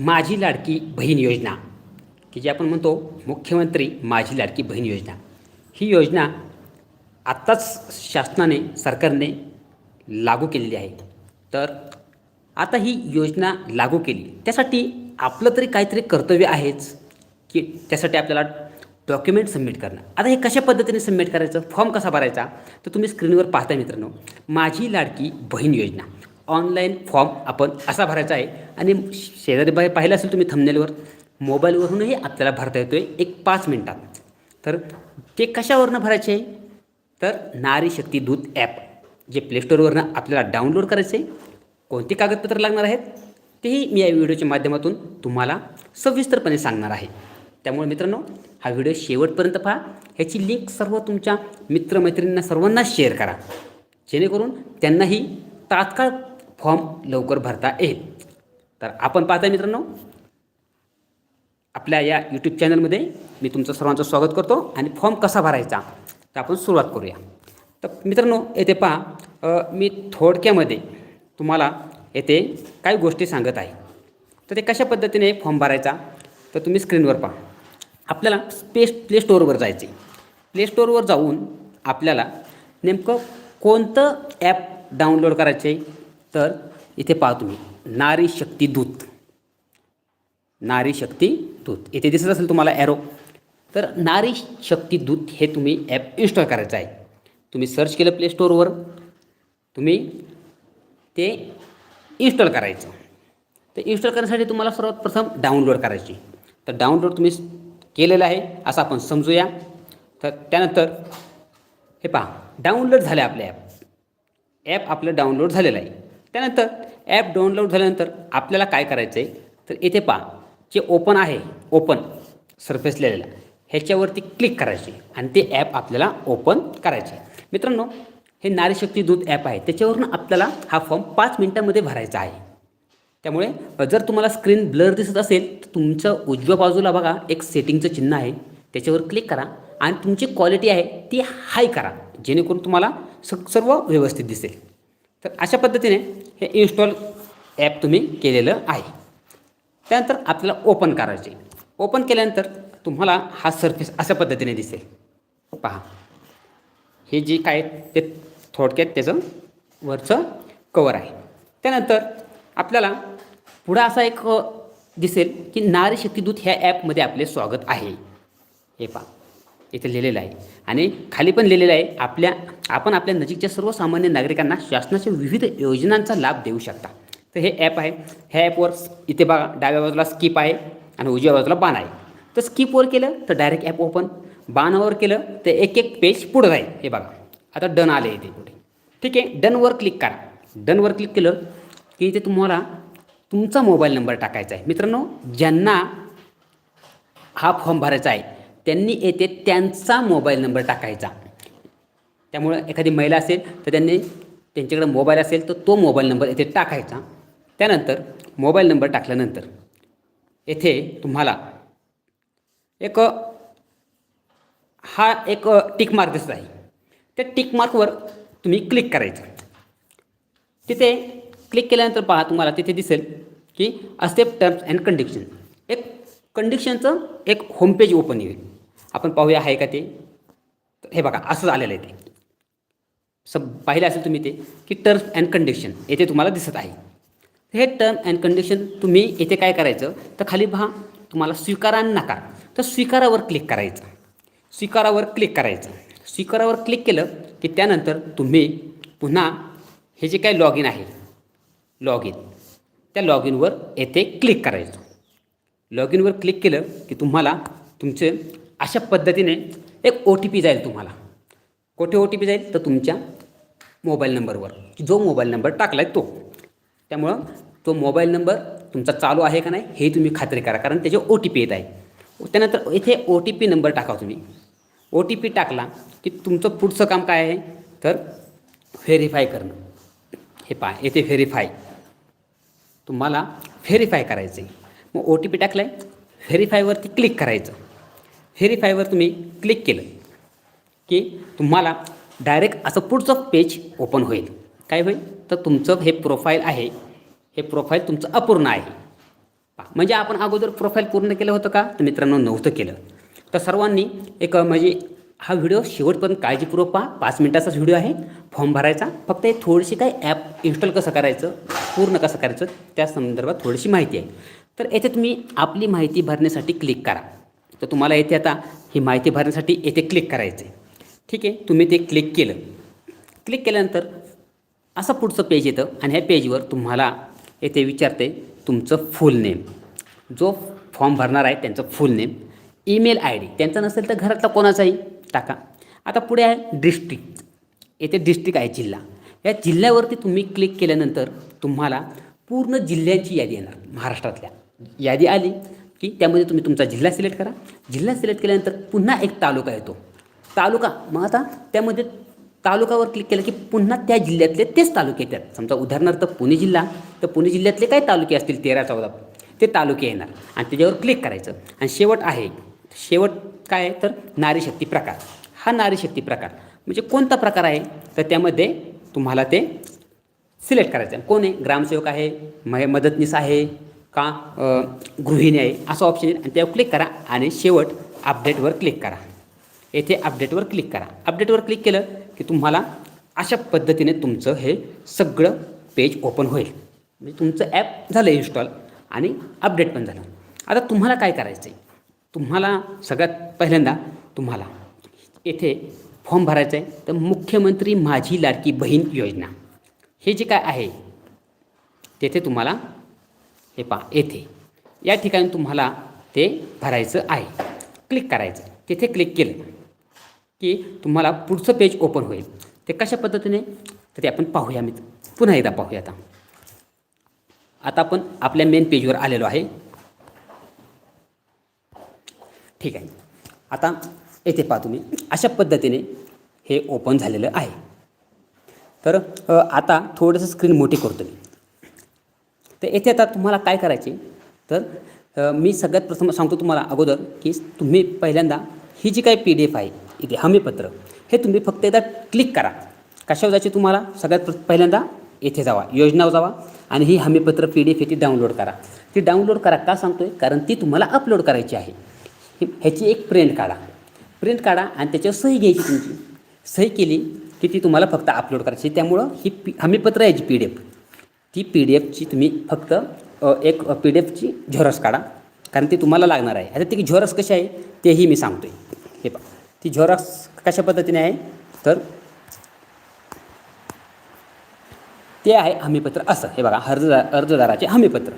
माझी लाडकी बहीण योजना. की जी आपण म्हणतो मुख्यमंत्री माझी लाडकी बहीण योजना. ही योजना आत्ताच शासनाने सरकारने लागू केलेली आहे. तर आता ही योजना लागू केली. त्यासाठी आपलं तरी काहीतरी कर्तव्य आहेच की त्यासाठी आपल्याला डॉक्युमेंट सबमिट करणं. आता हे कशा पद्धतीने सबमिट करायचं? फॉर्म कसा भरायचा? तर तुम्ही स्क्रीनवर पाहता मित्रांनो माझी लाडकी बहीण योजना. ऑनलाईन फॉर्म आपण असा भरायचा आहे. आणि शेजारी बाहेर पाहिलं असेल तुम्ही थंबनेलवर मोबाईलवरूनही आपल्याला भरता येतो आहे एक पाच मिनटात. तर ते कशावरनं भरायचे? आहे तर नारी शक्ती दूत ॲप जे प्लेस्टोरवरनं आपल्याला डाउनलोड करायचे. कोणती कागदपत्र लागणार आहेत? तेही मी या व्हिडिओच्या माध्यमातून तुम्हाला सविस्तरपणे सांगणार आहे. त्यामुळे मित्रांनो हा व्हिडिओ शेवटपर्यंत पहा. ह्याची लिंक सर्व तुमच्या मित्रमैत्रिणींना सर्वांना शेअर करा. जेणेकरून त्यांनाही तात्काळ फॉर्म लवकर भरता येईल. तर आपण पाहता मित्रांनो आपल्या या यूट्यूब चॅनलमध्ये मी तुमचं सर्वांचं स्वागत करतो आणि फॉर्म कसा भरायचा तर आपण सुरुवात करूया. तर मित्रांनो येथे पहा मी थोडक्यामध्ये तुम्हाला येथे काही गोष्टी सांगत आहे. तर ते कशा पद्धतीने फॉर्म भरायचा तर तुम्ही स्क्रीनवर पहा. आपल्याला स्पेस प्ले स्टोअरवर जायचे. प्ले स्टोअरवर जाऊन आपल्याला नेमकं कोणतं ॲप डाउनलोड करायचे तर इथे पाहा तुम्ही नारी शक्ती दूत. नारी शक्ती दूत. इथे दिसत असेल तुम्हाला ॲरो तर नारी शक्ती दूत हे तुम्ही ॲप इन्स्टॉल करायचं आहे. तुम्ही सर्च केलं प्ले स्टोअरवर तुम्ही ते इन्स्टॉल करायचं. ते इन्स्टॉल करण्यासाठी तुम्हाला सर्वात प्रथम डाउनलोड करायची. तर डाउनलोड तुम्ही केलेलं आहे असं आपण समजूया. तर त्यानंतर हे पहा डाउनलोड झालं आपलं ॲप ॲप आपलं डाउनलोड झालेलं आहे. त्यानंतर ॲप डाउनलोड झाल्यानंतर आपल्याला काय करायचं आहे तर इथे पहा जे ओपन आहे ओपन सरफेस लिहिलेला ह्याच्यावरती क्लिक करायचे आणि ते ॲप आपल्याला ओपन करायचे. मित्रांनो हे नारीशक्ती दूध ॲप आहे. त्याच्यावरून आपल्याला हा फॉर्म पाच मिनटामध्ये भरायचा आहे. त्यामुळे जर तुम्हाला स्क्रीन ब्लर दिसत असेल तर तुमचं उजव्या बाजूला बघा एक सेटिंगचं चिन्ह आहे. त्याच्यावर क्लिक करा आणि तुमची क्वालिटी आहे ती हाय करा. जेणेकरून तुम्हाला स सर्व व्यवस्थित दिसेल. तर अशा पद्धतीने हे इन्स्टॉल ॲप तुम्ही केलेलं आहे. त्यानंतर आपल्याला ओपन करायचे. ओपन केल्यानंतर तुम्हाला हा सरफेस अशा पद्धतीने दिसेल. पहा. हे जे काय ते थोडक्यात त्याचं वरचं कवर आहे. त्यानंतर आपल्याला पुढं असा एक दिसेल की नारी शक्तीदूत ह्या ॲपमध्ये आपले स्वागत आहे. हे पहा. इथे लिहिलेलं आहे. आणि खाली पण लिहिलेलं आहे आपल्या आपण आपल्या नजीकच्या सर्वसामान्य नागरिकांना शासनाच्या विविध योजनांचा लाभ देऊ शकता. तर हे ॲप आहे. ह्या ॲपवर इथे बघा डाव्या बाजूला स्किप आहे आणि उजव्या बाजूला बाण आहे. तर स्किपवर केलं तर डायरेक्ट ॲप ओपन बाणावर केलं तर एक एक पेज पुढं जाईल. हे बघा. आता डन आले इथे पुढे ठीक आहे? डनवर क्लिक करा. डनवर क्लिक केलं की इथे तुम्हाला तुमचा मोबाईल नंबर टाकायचा आहे. मित्रांनो ज्यांना हा फॉर्म भरायचा आहे त्यांनी येथे त्यांचा मोबाईल नंबर टाकायचा. त्यामुळं एखादी महिला असेल तर त्यांनी त्यांच्याकडे मोबाईल असेल तर तो मोबाईल नंबर येथे टाकायचा. त्यानंतर मोबाईल नंबर टाकल्यानंतर येथे तुम्हाला एक हा एक टिक मार्क दिसत आहे. त्या टिक मार्कवर तुम्ही क्लिक करायचं. तिथे क्लिक केल्यानंतर पहा तुम्हाला तिथे दिसेल की असेप्ट टर्म्स अँड कंडिशन एक कंडिशनचं एक होमपेज ओपन येईल आपण पाहूया आहे का ते? हे बघा असं आलेलं आहे ते. सब पाहिलं असेल तुम्ही ते की टर्म्स अँड कंडिशन येथे तुम्हाला दिसत आहे. हे टर्म अँड कंडिशन तुम्ही येथे काय करायचं? तर खाली पहा तुम्हाला स्वीकारा आणि नकार. तर स्वीकारावर क्लिक करायचं. स्वीकारावर क्लिक करायचं. स्वीकारावर क्लिक केलं की त्यानंतर तुम्ही पुन्हा हे जे काय लॉग इन आहे लॉग इन त्या लॉग इनवर येथे क्लिक करायचं. लॉग इनवर क्लिक केलं की तुम्हाला तुमचे अशा पद्धतीने एक ओ टी पी जाईल तुम्हाला. कोठे ओ टी पी जाईल? तर तुमच्या मोबाईल नंबरवर. जो मोबाईल नंबर टाकला आहे तो. त्यामुळं तो मोबाईल नंबर तुमचा चालू आहे का नाही हे तुम्ही खात्री करा. कारण त्याचे ओ टी पी येत आहे. त्यानंतर इथे ओ टी पी नंबर टाका तुम्ही. ओ टी पी टाकला की तुमचं पुढचं काम काय आहे? तर व्हेरीफाय करणं. हे पहा येथे व्हेरीफाय तुम्हाला व्हेरीफाय करायचं आहे मग ओ टी पी टाकलं आहे व्हेरीफायवरती क्लिक करायचं. व्हेरीफायवर तुम्ही क्लिक केलं की तुम्हाला डायरेक्ट असं पुढचं पेज ओपन होईल. काय होईल? तर तुमचं हे प्रोफाईल आहे. हे प्रोफाईल तुमचं अपूर्ण आहे. म्हणजे आपण अगोदर प्रोफाईल पूर्ण केलं होतं का? तर मित्रांनो नव्हतं केलं. तर सर्वांनी एक म्हणजे हा व्हिडिओ शेवटपर्यंत काळजीपूर्वक पहा. पाच मिनिटाचाच व्हिडिओ आहे. फॉर्म भरायचा. फक्त हे थोडीशी काय ॲप इन्स्टॉल कसं करायचं पूर्ण कसं करायचं त्या संदर्भात थोडीशी माहिती आहे. तर येथे तुम्ही आपली माहिती भरण्यासाठी क्लिक करा. तर तुम्हाला येथे आता ही माहिती भरण्यासाठी येथे क्लिक करायचं आहे ठीक आहे? तुम्ही ते क्लिक केलं. क्लिक केल्यानंतर असं पुढचं पेज येतं आणि ह्या पेजवर तुम्हाला येथे विचारते तुमचं फुल नेम जो फॉर्म भरणार आहे त्यांचं full name email I D त्यांचा नसेल तर घरातला कोणाचाही. टाका. आता पुढे आहे डिस्ट्रिक्ट येथे डिस्ट्रिक्ट आहे जिल्हा. या जिल्ह्यावरती तुम्ही क्लिक केल्यानंतर तुम्हाला पूर्ण जिल्ह्यांची यादी येणार. महाराष्ट्रातल्या. यादी आली. की त्यामध्ये तुम्ही तुमचा जिल्हा सिलेक्ट करा. जिल्हा सिलेक्ट केल्यानंतर पुन्हा एक तालुका येतो. तालुका मग आता त्यामध्ये तालुकावर क्लिक केलं की पुन्हा त्या जिल्ह्यातले तेच तालुके येतात. समजा उदाहरणार्थ पुणे जिल्हा तर पुणे जिल्ह्यातले काय तालुके असतील? तेरा चौदा. ते तालुके येणार. आणि त्याच्यावर क्लिक करायचं. आणि शेवट आहे. शेवट काय आहे? तर नारीशक्ती प्रकार. हा नारीशक्ती प्रकार. म्हणजे कोणता प्रकार आहे? तर त्यामध्ये तुम्हाला ते सिलेक्ट करायचं आहे. कोण आहे? ग्रामसेवक आहे मदतनीस आहे का? गृहिणी आहे. असं ऑप्शन आहे. आणि त्यावर क्लिक करा आणि शेवट अपडेटवर क्लिक करा. येथे अपडेटवर क्लिक करा. अपडेटवर क्लिक केलं की तुम्हाला अशा पद्धतीने तुमचं हे सगळं पेज ओपन होईल. म्हणजे तुमचं ॲप झालं इन्स्टॉल आणि अपडेट पण झालं. आता तुम्हाला काय करायचं आहे? तुम्हाला सगळ्यात पहिल्यांदा तुम्हाला येथे फॉर्म भरायचा आहे. तर मुख्यमंत्री माझी लाडकी बहीण योजना. हे जे काय आहे तेथे तुम्हाला हे पहा येथे. या ठिकाणी तुम्हाला ते भरायचं आहे. क्लिक करायचं. तिथे क्लिक केलं की तुम्हाला पुढचं पेज ओपन होईल. ते कशा पद्धतीने? तर ते आपण पाहूया मी पुन्हा एकदा पाहूया आता. आता आपण आपल्या मेन पेजवर आलेलो आहे. ठीक आहे. आता येथे पहा तुम्ही. अशा पद्धतीने हे ओपन झालेलं आहे. तर आता थोडंसं स्क्रीन मोठी करतो मी तर येथे आता तुम्हाला काय करायचे? तर मी सगळ्यात प्रथम सांगतो तुम्हाला अगोदर की तुम्ही पहिल्यांदा ही जी काही पी डी एफ आहे इथे हमीपत्र हे तुम्ही फक्त एकदा क्लिक करा. कशावर जायचे तुम्हाला? सगळ्यात प्र- पहिल्यांदा येथे जावा योजनावर जावा आणि ही हमीपत्र पी डी एफ येथे डाउनलोड करा. ती डाउनलोड करा का सांगतो आहे कारण ती तुम्हाला अपलोड करायची आहे. ही- ह्याची एक प्रिंट काढा. प्रिंट काढा आणि त्याच्यावर सही घ्यायची तुमची. सही केली की ती तुम्हाला फक्त अपलोड करायची. त्यामुळं ही पी हमीपत्र यायची पी डी एफ. ती पी डी एफची तुम्ही फक्त एक पी डी एफची झेरॉक्स काढा. कारण ती तुम्हाला लागणार आहे. आता ती झेरॉक्स कशी आहे तेही मी सांगतो आहे हे पहा. ती झेरॉक्स कशा पद्धतीने आहे? तर ते आहे हमीपत्र असं. हे बघा अर्जदार अर्जदाराचे हमीपत्र.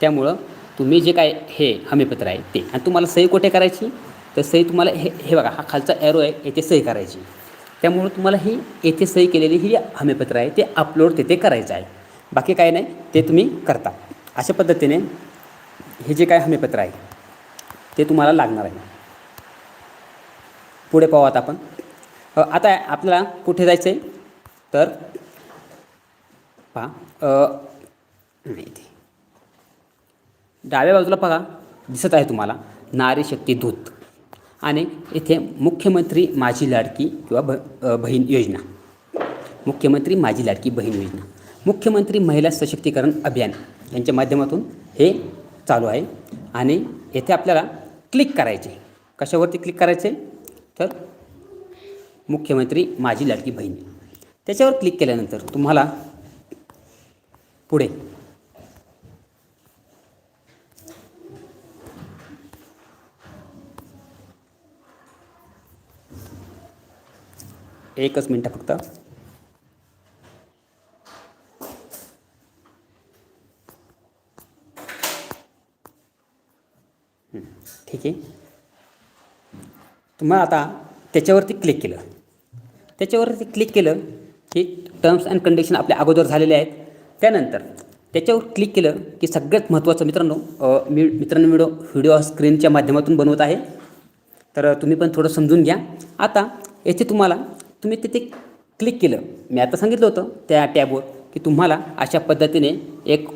त्यामुळं तुम्ही जे काय हे हमीपत्र आहे ते. आणि तुम्हाला सही कुठे करायची? तर सही तुम्हाला हे हे बघा हा खालचा एरो आहे येथे सही करायची. त्यामुळं तुम्हाला ही येथे सही केलेली ही हमीपत्र आहे ते अपलोड तिथे करायचं आहे. बाकी काय नाही ते तुम्ही करता. अशा पद्धतीने हे जे काय हमीपत्र आहे ते तुम्हाला लागणार आहे. पुढे पाहू आता आपण आता आपल्याला कुठे जायचं आहे तर पहा नाही इथे. डाव्या बाजूला बघा दिसत आहे तुम्हाला नारी शक्ती दूत. आणि इथे मुख्यमंत्री माझी लाडकी किंवा ब बहीण योजना. मुख्यमंत्री माझी लाडकी बहीण योजना. मुख्यमंत्री महिला सशक्तीकरण अभियान यांच्या माध्यमातून हे चालू आहे. आणि येथे आपल्याला क्लिक करायचे. कशावरती क्लिक करायचे? तर मुख्यमंत्री माझी लाडकी बहीण. त्याच्यावर क्लिक केल्यानंतर तुम्हाला पुढे एकच मिनटं फक्त हं, ठीक आहे तुम्हाला आता त्याच्यावरती क्लिक केलं. त्याच्यावरती क्लिक केलं की टर्म्स अँड कंडिशन आपल्या अगोदर झालेले आहेत. त्यानंतर त्याच्यावर क्लिक केलं की सगळ्यात महत्त्वाचं मित्रांनो मी मित्रांनो व्हिडिओ व्हिडिओ स्क्रीनच्या माध्यमातून बनवत आहे. तर तुम्ही पण थोडं समजून घ्या. आता येथे तुम्हाला तुम्ही तिथे क्लिक केलं. मी आता सांगितलं होतं त्या टॅबवर की तुम्हाला अशा पद्धतीने एक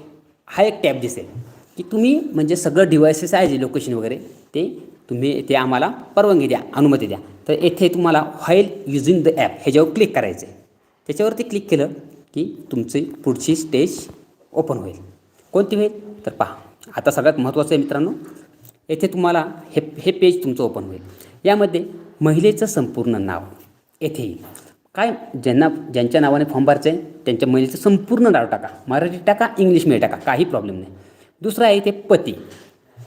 हा एक टॅब दिसेल. की तुम्ही म्हणजे सगळं डिव्हायसेस आहे जे लोकेशन वगैरे ते तुम्ही ते आम्हाला परवानगी द्या अनुमती द्या. तर येथे तुम्हाला व्हाईल युझिंग द ॲप ह्याच्यावर क्लिक करायचं आहे त्याच्यावरती क्लिक केलं की तुमची पुढची स्टेज ओपन होईल. कोणती होईल? तर पहा आता सगळ्यात महत्त्वाचं आहे मित्रांनो येथे तुम्हाला हे हे पेज तुमचं ओपन होईल. यामध्ये महिलेचं संपूर्ण नाव येथे येईल. काय ज्यांना ज्यांच्या नावाने फॉर्म भरायचं आहे त्यांच्या महिलेचं संपूर्ण नाव टाका. मराठी टाका इंग्लिशमध्ये टाका काही प्रॉब्लेम नाही. दुसरं आहे इथे पती.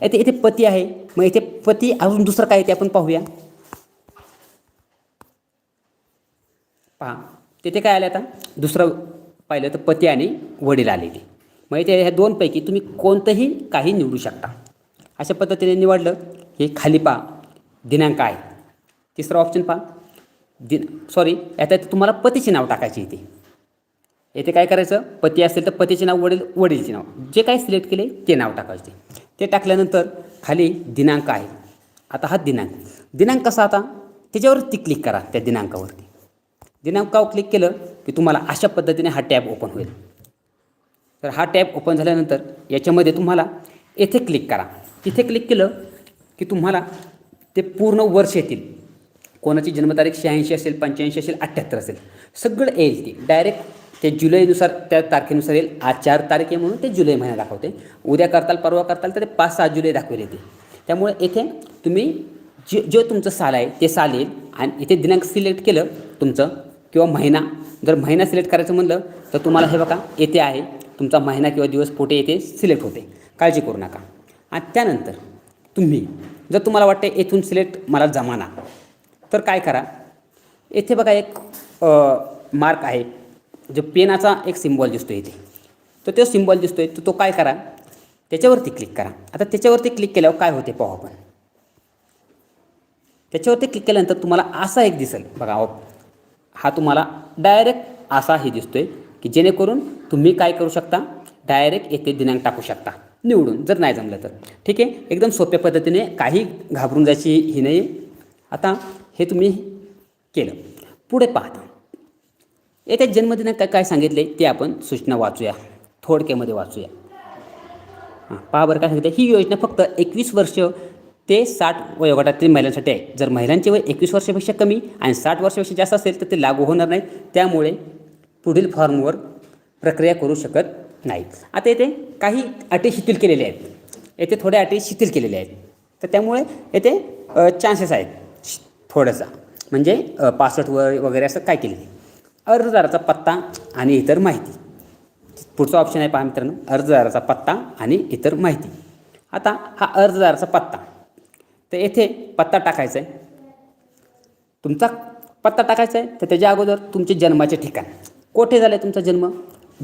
येथे इथे पती आहे. मग इथे पती अजून दुसरं काय आहे ते आपण पाहूया. पहा तिथे काय आलं आता? दुसरं पाहिलं तर पती आणि वडील आलेले. मग इथे ह्या दोनपैकी तुम्ही कोणतंही काही निवडू शकता. अशा पद्धतीने निवडलं हे खाली पहा दिनांक आहे. तिसरा ऑप्शन पहा. दिन सॉरी यात तुम्हाला पतीचे नाव टाकायचे इथे. येथे काय करायचं? पती असेल तर पतीचे नाव वडील वडीलचे नाव. जे काय सिलेक्ट केले ते नाव टाकायचे. ते टाकल्यानंतर खाली दिनांक आहे. आता हा दिनांक. दिनांक कसा आता? त्याच्यावरती क्लिक करा त्या दिनांकावरती. दिनांकावर क्लिक केलं? की तुम्हाला अशा पद्धतीने हा टॅब ओपन होईल. तर हा टॅब ओपन झाल्यानंतर याच्यामध्ये तुम्हाला येथे क्लिक करा. तिथे क्लिक केलं की तुम्हाला ते पूर्ण वर्ष येतील. कोणाची जन्मतारीख शहाऐंशी असेल पंच्याऐंशी असेल अठ्ठ्याहत्तर असेल. सगळं येईल ती. डायरेक्ट ते जुलैनुसार त्या तारखेनुसार येईल. आज चार तारीख आहे म्हणून ते जुलै महिना दाखवते. उद्या करताल परवा करताल तर ते पाच सहा जुलै दाखवेल येते त्यामुळे येथे तुम्ही जे जे तुमचं साल आहे ते साल येईल. आणि इथे दिनांक सिलेक्ट केलं तुमचं किंवा महिना. जर महिना सिलेक्ट करायचं म्हणलं तर तुम्हाला हे बघा येथे आहे. तुमचा महिना किंवा दिवस पोटे येथे सिलेक्ट होते. काळजी करू नका. आणि त्यानंतर तुम्ही जर तुम्हाला वाटते येथून सिलेक्ट मला जमाना तर काय करा? येथे बघा एक मार्क आहे. जो पेनाचा एक सिम्बॉल दिसतो इथे. तर तो सिम्बॉल दिसतो आहे तर तो काय करा? त्याच्यावरती क्लिक करा. आता त्याच्यावरती क्लिक केल्यावर काय होते पाहू आपण. त्याच्यावरती क्लिक केल्यानंतर तुम्हाला असा एक दिसेल. बघा हा तुम्हाला डायरेक्ट असा हे दिसतोय की जेणेकरून तुम्ही काय करू शकता? डायरेक्ट येथे दिनांक टाकू शकता. निवडून जर नाही जमलं तर. ठीक आहे? एकदम सोप्या पद्धतीने काही घाबरून जायची ही नाही आता हे तुम्ही केलं. पुढे पाहता. येत्या जन्मदिनात काय काय सांगितले ते आपण सूचना वाचूया. थोडक्यामध्ये वाचूया. हां पहा बरं काय सांगितलं. ही योजना फक्त एकवीस वर्ष ते साठ वयोगटातील महिलांसाठी आहे. जर महिलांचे वय एकवीस वर्षापेक्षा कमी आणि साठ वर्षापेक्षा जास्त असेल तर ते लागू होणार नाही त्यामुळे पुढील फॉर्मवर प्रक्रिया करू शकत नाही आता येथे काही अटी शिथिल केलेल्या आहेत. येथे थोड्या अटी शिथिल केलेल्या आहेत. तर त्यामुळे येथे चान्सेस आहेत. शि- म्हणजे पासष्ट वर वगैरे असं काय केलेलं आहे अर्जदाराचा पत्ता आणि इतर माहिती. पुढचा ऑप्शन आहे पहा मित्रांनो अर्जदाराचा पत्ता आणि इतर माहिती. आता हा अर्जदाराचा पत्ता. तर येथे पत्ता टाकायचा आहे. तुमचा पत्ता टाकायचा आहे तर त्याच्या अगोदर तुमचे जन्माचे ठिकाण. कोठे झालं आहे तुमचा जन्म?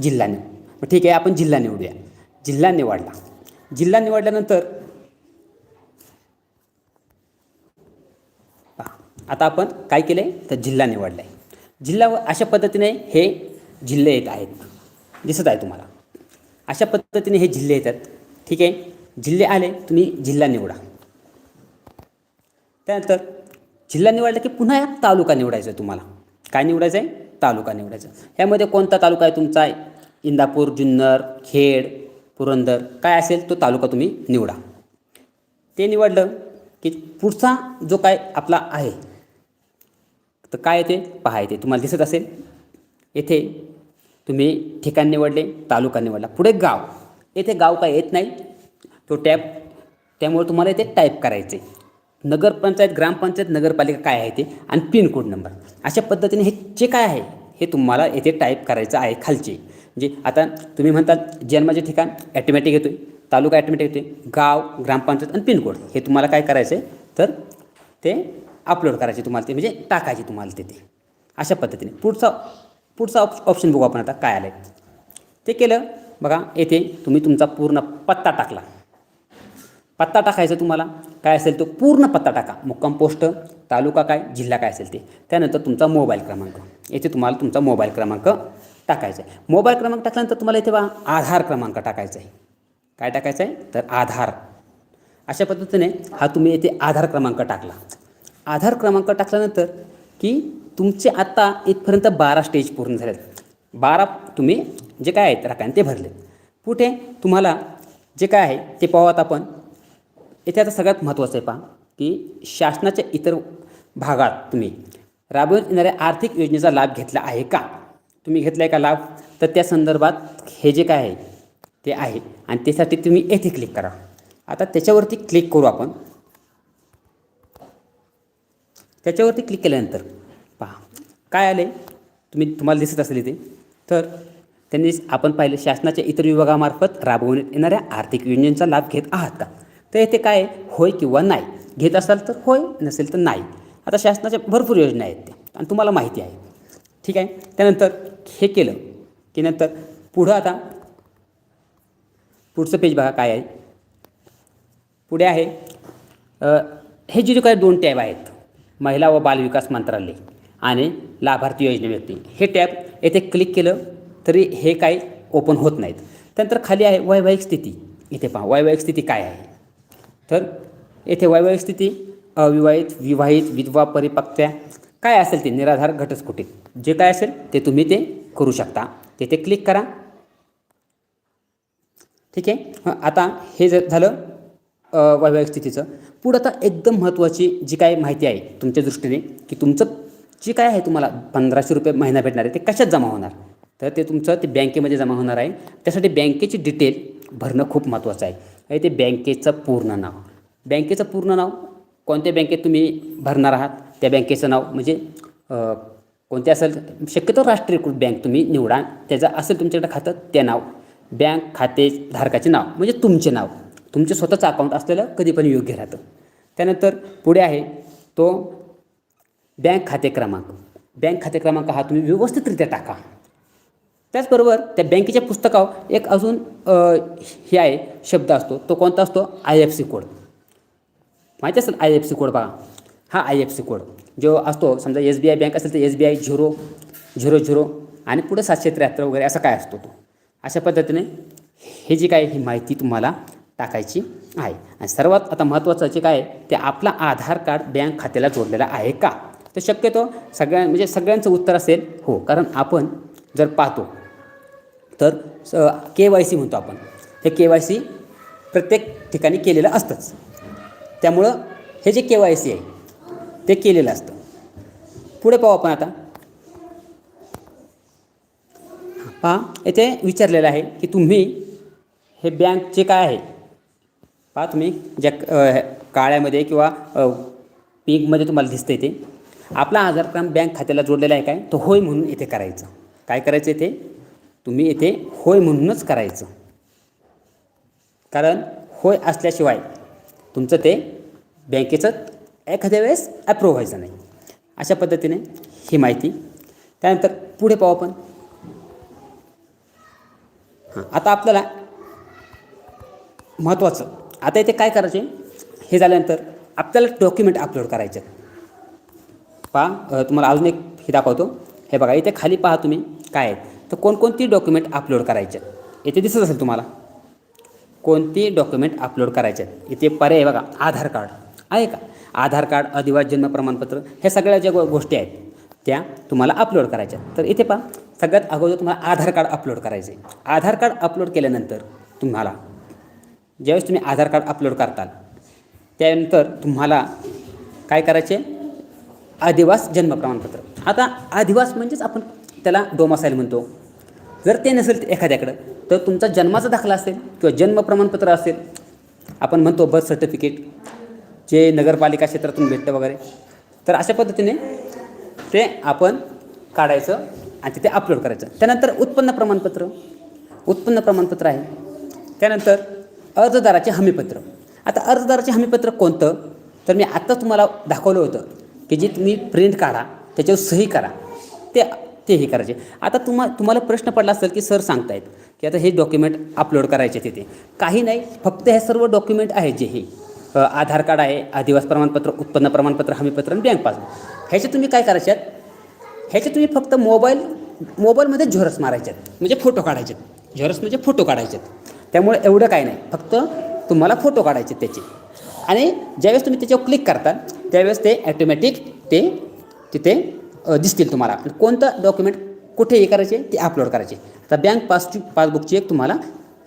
जिल्ह्याने. मग ठीक आहे आपण जिल्हा निवडूया. जिल्हा निवडला. जिल्हा निवडल्यानंतर आता आपण काय केलं आहे तर जिल्हा निवडला आहे जिल्हा व- अशा पद्धतीने हे जिल्हे येत आहेत. दिसत आहे तुम्हाला. अशा पद्धतीने हे जिल्हे येतात. ठीक आहे? जिल्हे आले तुम्ही जिल्हा निवडा. त्यानंतर जिल्हा निवडला की पुन्हा तालुका निवडायचा आहे तुम्हाला. काय निवडायचं आहे? तालुका निवडायचा यामध्ये कोणता तालुका आहे तुमचा? इंदापूर जुन्नर खेड पुरंदर. काय असेल तो तालुका तुम्ही निवडा. ते निवडलं की पुढचा जो काय आपला आहे तर काय येते? पहा येते. तुम्हाला दिसत असेल. येथे तुम्ही ठिकाण निवडले तालुका निवडला. पुढे गाव. येथे गाव काय येत नाही. तो टॅप त्यामुळे तुम्हाला येथे टाईप करायचे. नगरपंचायत ग्रामपंचायत नगरपालिका काय आहे ते? आणि पिनकोड नंबर अशा पद्धतीने हे जे काय आहे हे तुम्हाला येथे टाईप करायचं आहे खालचे. म्हणजे आता तुम्ही म्हणतात जन्माचे ठिकाण ॲटोमॅटिक येतो तालुका ॲटोमॅटिक येते गाव ग्रामपंचायत आणि पिनकोड. हे तुम्हाला काय करायचं आहे तर ते अपलोड करायचे तुम्हाला ते म्हणजे टाकायचे तुम्हाला तिथे अशा पद्धतीने. पुढचा पुढचा ऑप ऑप्शन बघू आपण आता काय आलं आहे ते केलं. बघा येथे तुम्ही तुमचा पूर्ण पत्ता टाकला. पत्ता टाकायचा तुम्हाला. काय असेल तो पूर्ण पत्ता टाका. मुक्काम पोस्ट तालुका काय जिल्हा काय असेल ते. त्यानंतर तुमचा मोबाईल क्रमांक. येथे तुम्हाला तुमचा मोबाईल क्रमांक टाकायचा आहे. मोबाईल क्रमांक टाकल्यानंतर तुम्हाला इथे बघा आधार क्रमांक टाकायचा आहे. काय टाकायचं आहे? तर आधार. अशा पद्धतीने हा तुम्ही येथे आधार क्रमांक टाकला. आधार क्रमांक टाकल्यानंतर की तुमचे आत्ता इथपर्यंत बारा स्टेज पूर्ण झालेत. बारा तुम्ही जे काय आहेत राखायन ते भरले. पुढे तुम्हाला जे काय आहे ते पाहूयात आपण. येथे आता सगळ्यात महत्त्वाचं आहे पहा की शासनाच्या इतर भागात तुम्ही राबवण्यात येणाऱ्या आर्थिक योजनेचा लाभ घेतला आहे का? तुम्ही घेतला आहे का लाभ? तर त्या संदर्भात हे जे काय आहे ते आहे. आणि त्यासाठी तुम्ही येथे क्लिक करा. आता त्याच्यावरती क्लिक करू आपण. त्याच्यावरती क्लिक केल्यानंतर पहा काय आले? तुम्ही तुम्हाला दिसत असेल इथे. तर त्यांनी आपण पाहिलं शासनाच्या इतर विभागामार्फत राबवण्यात येणाऱ्या आर्थिक योजनेचा लाभ घेत आहात का? तर येथे काय आहे? होय किंवा नाही? घेत असाल तर होय नसेल तर नाही. आता शासनाच्या भरपूर योजना आहेत त्या आणि तुम्हाला माहिती आहे. ठीक आहे? त्यानंतर हे केलं. की नंतर पुढं आता पुढचं पेज बघा काय आहे. पुढे आहे हे जे काय दोन टॅब आहेत महिला व बालविकास मंत्रालय आणि लाभार्थी योजनेवरती हे टॅब येथे क्लिक केलं तरी हे काही ओपन होत नाहीत. त्यानंतर खाली आहे वैवाहिक स्थिती. इथे पहा वैवाहिक स्थिती काय आहे? तर येथे वैवाहिक स्थिती अविवाहित विवाहित विधवा परिपक्त्या काय असेल ते निराधार घटस्फोटित. जे काय असेल ते तुम्ही ते करू शकता. तेथे क्लिक करा. ठीक आहे? आता हे जर झालं वैवाहिक स्थितीचं. पुढं आता एकदम महत्त्वाची जी काय माहिती आहे तुमच्या दृष्टीने की तुमचं जे काय आहे तुम्हाला पंधराशे रुपये महिना भेटणार आहे ते कशात जमा होणार? तर ते तुमचं ते बँकेमध्ये जमा होणार आहे. त्यासाठी बँकेची डिटेल भरणं खूप महत्त्वाचं आहे. आणि ते बँकेचं पूर्ण नाव. बँकेचं पूर्ण नाव कोणत्या बँकेत तुम्ही भरणार आहात त्या बँकेचं नाव म्हणजे कोणते असेल शक्यतो राष्ट्रीयकृत बँक तुम्ही निवडा. त्याचं असेल तुमच्याकडे खातं ते नाव. बँक खाते धारकाचे नाव म्हणजे तुमचे नाव. तुमचं स्वतःचं अकाउंट असलेलं कधी पण योग्य राहतं. त्यानंतर पुढे आहे तो बँक खाते क्रमांक. बँक खाते क्रमांक हा तुम्ही व्यवस्थितरित्या टाका. त्याचबरोबर त्या बँकेच्या पुस्तकावर एक अजून हे आहे शब्द असतो. तो कोणता असतो? आय एफ सी कोड माहिती असेल आय एफ सी कोड बघा. हा आय एफ सी कोड जो असतो समजा एस बी आय बँक असेल तर S B I zero zero zero आणि पुढे सातशे त्र्याहत्तर वगैरे असा काय असतो तो. अशा पद्धतीने हे जी काय ही माहिती तुम्हाला टाकायची आहे. आणि सर्वात आता महत्त्वाचं जे काय आहे ते आपला आधार कार्ड बँक खात्याला जोडलेला आहे का? तर शक्यतो सगळ्या म्हणजे सगळ्यांचं उत्तर असेल हो. कारण आपण जर पाहतो तर के वाय सी म्हणतो आपण. हे के वाय सी प्रत्येक ठिकाणी केलेलं असतंच. त्यामुळं हे जे के वाय सी आहे ते केलेलं असतं. पुढे पाहू आपण आता. पहा येथे विचारलेलं आहे की तुम्ही हे बँकचे काय आहे पहा तुम्ही ज्या काळ्यामध्ये किंवा पिंकमध्ये तुम्हाला दिसतं ते. आपला आधार कार्ड बँक खात्याला जोडलेला आहे काय? तो होय म्हणून इथे करायचं. काय करायचं इथे? तुम्ही इथे होय म्हणूनच करायचं. कारण होय असल्याशिवाय तुमचं ते बँकेचं एखाद्या वेळेस ॲप्रूव्ह व्हायचं नाही. अशा पद्धतीने ही माहिती. त्यानंतर पुढे पाहू आपण. हां आता आपल्याला महत्त्वाचं आता इथे काय करायचे? हे झाल्यानंतर आपल्याला डॉक्युमेंट अपलोड करायचे. पहा तुम्हाला अजून एक हे दाखवतो. हे बघा इथे खाली पहा तुम्ही काय आहे. तर कोणकोणती डॉक्युमेंट अपलोड करायचे? इथे दिसत असेल तुम्हाला. कोणती डॉक्युमेंट अपलोड करायचे? आहेत इथे पर्याय बघा आधार कार्ड. आहे का? आधार कार्ड अधिवास जन्म प्रमाणपत्र हे सगळ्या ज्या गोष्टी आहेत त्या तुम्हाला अपलोड करायच्या. तर इथे पहा सगळ्यात अगोदर तुम्हाला आधार कार्ड अपलोड करायचे. आहे. आधार कार्ड अपलोड केल्यानंतर तुम्हाला ज्यावेळेस तुम्ही आधार कार्ड अपलोड करताल त्यानंतर तुम्हाला काय करायचे? आदिवास जन्म प्रमाणपत्र. आता आदिवास म्हणजेच आपण त्याला डोमासाईल म्हणतो. जर ते नसेल एखाद्याकडं तर तुमचा जन्माचा दाखला असेल किंवा जन्म प्रमाणपत्र असेल. आपण म्हणतो बर्थ सर्टिफिकेट जे नगरपालिका क्षेत्रातून भेटतं वगैरे. तर अशा पद्धतीने ते आपण काढायचं आणि तिथे अपलोड करायचं. त्यानंतर उत्पन्न प्रमाणपत्र. उत्पन्न प्रमाणपत्र आहे. त्यानंतर अर्जदाराचे हमीपत्र. आता अर्जदाराचे हमीपत्र कोणतं? तर मी आत्ता तुम्हाला दाखवलं होतं की जे तुम्ही प्रिंट काढा त्याच्यावर सही करा. ते ते हे करायचे. आता तुम्हा तुम्हाला प्रश्न पडला असेल की सर सांगतायत की आता हे डॉक्युमेंट अपलोड करायचे तिथे. काही नाही फक्त हे सर्व डॉक्युमेंट आहेत जे हे. आधार कार्ड आहे आदिवास प्रमाणपत्र उत्पन्न प्रमाणपत्र हमीपत्र आणि बँक पासबुक. ह्याचे तुम्ही काय करायच्यात? ह्याचे तुम्ही फक्त मोबाईल मोबाईलमध्ये झेरॉक्स मारायच्यात. म्हणजे फोटो काढायचे झेरॉक्स म्हणजे फोटो काढायचे त्यामुळे एवढं काय नाही. फक्त तुम्हाला फोटो काढायचे त्याचे. आणि ज्यावेळेस तुम्ही त्याच्यावर क्लिक करता त्यावेळेस ते ॲटोमॅटिक ते तिथे दिसतील तुम्हाला. म्हणजे कोणतं डॉक्युमेंट कुठे हे करायचे ते अपलोड करायचे. आता बँक पासची पासबुकची एक तुम्हाला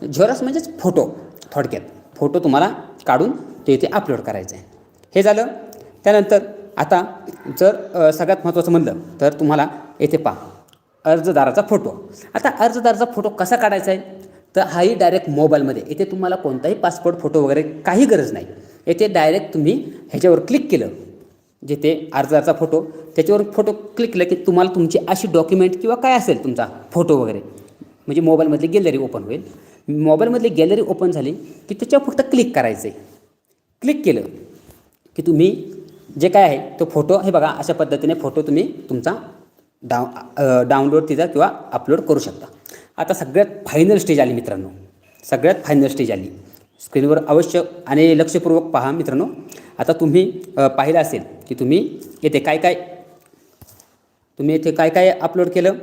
झेरॉक्स म्हणजेच फोटो थोडक्यात. फोटो तुम्हाला काढून ते इथे अपलोड करायचं आहे हे झालं. त्यानंतर आता जर सगळ्यात महत्त्वाचं म्हणलं तर तुम्हाला येथे पहा. अर्जदाराचा फोटो आता अर्जदाराचा फोटो कसा काढायचा आहे? तर हाही डायरेक्ट मोबाईलमध्ये. येथे तुम्हाला कोणताही पासपोर्ट फोटो वगैरे काही गरज नाही. येथे डायरेक्ट तुम्ही ह्याच्यावर क्लिक केलं. जिथे अर्जाचा फोटो त्याच्यावर फोटो क्लिक केलं की तुम्हाला तुमची अशी डॉक्युमेंट किंवा काय असेल तुमचा फोटो वगैरे. म्हणजे मोबाईलमधली गॅलरी ओपन होईल. मोबाईलमधली गॅलरी ओपन झाली की त्याच्यावर फक्त क्लिक करायचं आहे क्लिक केलं की तुम्ही जे काय आहे तो फोटो हे बघा अशा पद्धतीने फोटो तुम्ही तुमचा डाव डाउनलोड तिचा किंवा अपलोड करू शकता. आता सगळ्यात फायनल स्टेज आली मित्रांनो. सगळ्यात फायनल स्टेज आली. स्क्रीनवर अवश्य आणि लक्षपूर्वक पहा मित्रांनो. आता तुम्ही पाहिलं असेल की तुम्ही येथे काय काय तुम्ही येथे काय काय अपलोड केलं?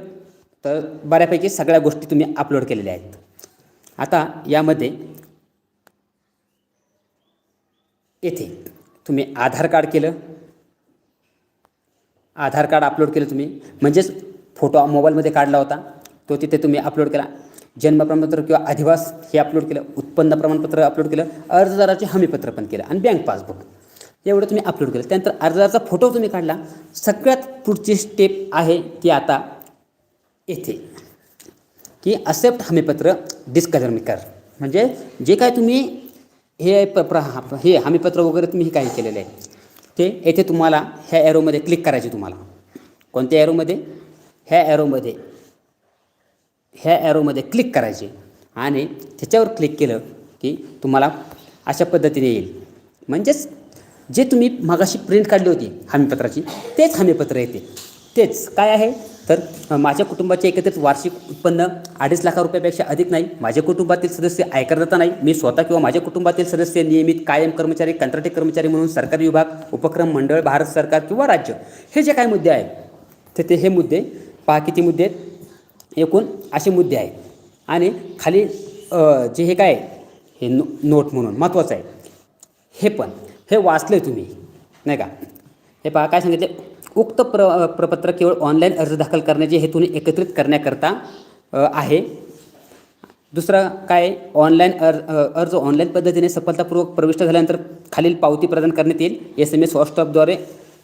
तर बऱ्यापैकी सगळ्या गोष्टी तुम्ही अपलोड केलेल्या आहेत. आता यामध्ये येथे तुम्ही आधार कार्ड केलं. आधार कार्ड अपलोड केलं तुम्ही. म्हणजेच फोटो मोबाईलमध्ये काढला होता. तो तिथे तुम्ही अपलोड केला. जन्म प्रमाणपत्र किंवा अधिवास हे अपलोड केलं. उत्पन्न प्रमाणपत्र अपलोड केलं. अर्जदाराचे हमीपत्र पण केलं. आणि बँक पासबुक एवढं तुम्ही अपलोड केलं. त्यानंतर अर्जदाराचा फोटो तुम्ही काढला. सगळ्यात पुढची स्टेप आहे ती आता येथे. की असेप्ट हमीपत्र डिस्कलर कर. म्हणजे जे काय तुम्ही हे प प्र हे हमीपत्र वगैरे तुम्ही हे काही केलेलं आहे. ते येथे तुम्हाला ह्या ॲरोमध्ये क्लिक करायचे तुम्हाला. कोणत्या ॲरोमध्ये ह्या ॲरोमध्ये ह्या ॲरोमध्ये क्लिक करायचे. आणि त्याच्यावर क्लिक केलं की तुम्हाला अशा पद्धतीने येईल. म्हणजेच जे तुम्ही मागाशी प्रिंट काढली होती हमीपत्राची तेच हमीपत्र येते. तेच काय आहे? तर माझ्या कुटुंबाचे एकत्रित वार्षिक उत्पन्न अडीच लाखा रुपयापेक्षा अधिक नाही. माझ्या कुटुंबातील सदस्य आयकरदाता नाही. मी स्वतः किंवा माझ्या कुटुंबातील सदस्य नियमित कायम कर्मचारी कंत्राटी कर्मचारी म्हणून सरकारी विभाग उपक्रम मंडळ भारत सरकार किंवा राज्य हे जे काही मुद्दे आहेत तर ते हे मुद्दे पहा किती मुद्दे आहेत. एकूण असे मुद्दे आहेत. आणि खाली जे हे काय हे नो नोट म्हणून महत्त्वाचं आहे. हे पण हे वाचलं आहे तुम्ही नाही का? हे पहा काय सांगितले उक्त प्र प्रपत्र केवळ ऑनलाईन अर्ज दाखल करण्याच्या हेतूने एकत्रित करण्याकरता आहे. दुसरं काय ऑनलाईन अर्ज अर्ज ऑनलाईन पद्धतीने सफलतापूर्वक प्रविष्ट झाल्यानंतर खालील पावती प्रदान करण्यात येईल. एस एम एस व्हॉट्सअपद्वारे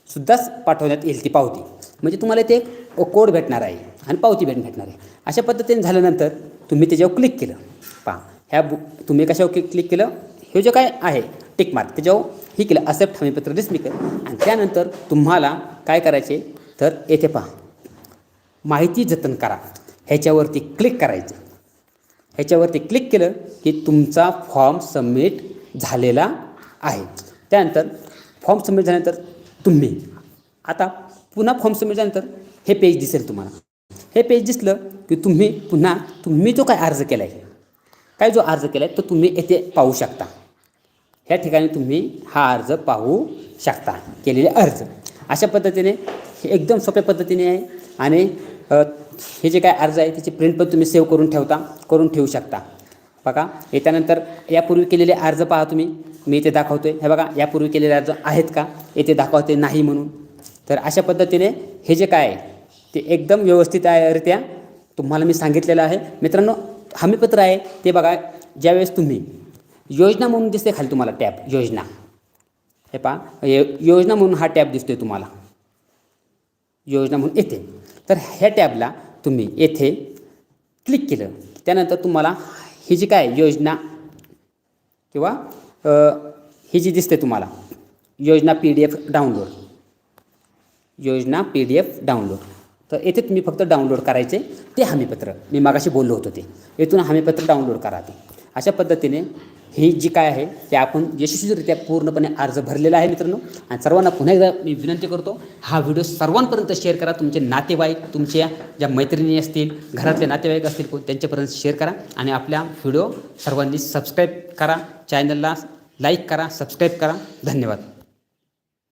सुद्धाच पाठवण्यात येईल ती पावती. म्हणजे तुम्हाला ते एक कोड भेटणार आहे आणि पावती भेट भेटणार आहे. अशा पद्धतीने झाल्यानंतर तुम्ही त्याच्यावर क्लिक केलं. पहा ह्या बु तुम्ही कशावर क्लिक क्लिक केलं? हे जे काय आहे टिक मार्क त्याच्यावर हे केलं असेप्ट हमीपत्र डिस्मिक आणि त्यानंतर तुम्हाला काय करायचे? तर येथे पहा माहिती जतन करा. ह्याच्यावरती क्लिक करायचं. ह्याच्यावरती क्लिक केलं की तुमचा फॉर्म सबमिट झालेला आहे. त्यानंतर फॉर्म सबमिट झाल्यानंतर तुम्ही आता पुन्हा फॉर्म सबमिट झाल्यानंतर हे पेज दिसेल तुम्हाला. हे पेज दिसलं की तुम्ही पुन्हा तुम्ही जो काय अर्ज केला आहे काय जो अर्ज केला आहे तो तुम्ही येथे पाहू शकता. ह्या ठिकाणी तुम्ही हा अर्ज पाहू शकता केलेले अर्ज. अशा पद्धतीने हे एकदम सोप्या पद्धतीने आहे आणि हे जे काय अर्ज आहे त्याची प्रिंट पण तुम्ही सेव्ह करून ठेवता करून ठेवू शकता. बघा याच्यानंतर यापूर्वी केलेले अर्ज पहा तुम्ही. मी इथे दाखवतो आहे हे बघा यापूर्वी केलेले अर्ज आहेत का? येथे दाखवते नाही म्हणून. तर अशा पद्धतीने हे जे काय आहे ते एकदम व्यवस्थित आहे रित्या. तुम्हाला मी सांगितलेलं आहे. मित्रांनो हमीपत्र आहे ते बघा. ज्यावेळेस तुम्ही योजना म्हणून दिसते खाली तुम्हाला टॅब योजना. हे पहा योजना म्हणून हा टॅब दिसतोय तुम्हाला. योजना म्हणून येते. तर ह्या टॅबला तुम्ही येथे क्लिक केलं. त्यानंतर तुम्हाला ही जी काय योजना किंवा ही जी दिसते तुम्हाला योजना पी डी एफ डाउनलोड. योजना पी डी एफ डाउनलोड तर येथे तुम्ही फक्त डाउनलोड करायचे ते हमीपत्र. मी मागाशी बोललो होतो ते. येथून हमीपत्र डाउनलोड करा ते. अशा पद्धतीने ही जी काय आहे ते आपण यशस्वीरित्या पूर्णपणे अर्ज भरलेला आहे मित्रांनो. आणि सर्वांना पुन्हा एकदा मी विनंती करतो हा व्हिडिओ सर्वांपर्यंत शेअर करा. तुमचे नातेवाईक तुमच्या ज्या मैत्रिणी असतील घरातले नातेवाईक असतील त्यांच्यापर्यंत शेअर करा. आणि आपल्या व्हिडिओ सर्वांनी सबस्क्राईब करा. चॅनलला लाईक करा सबस्क्राईब करा. धन्यवाद.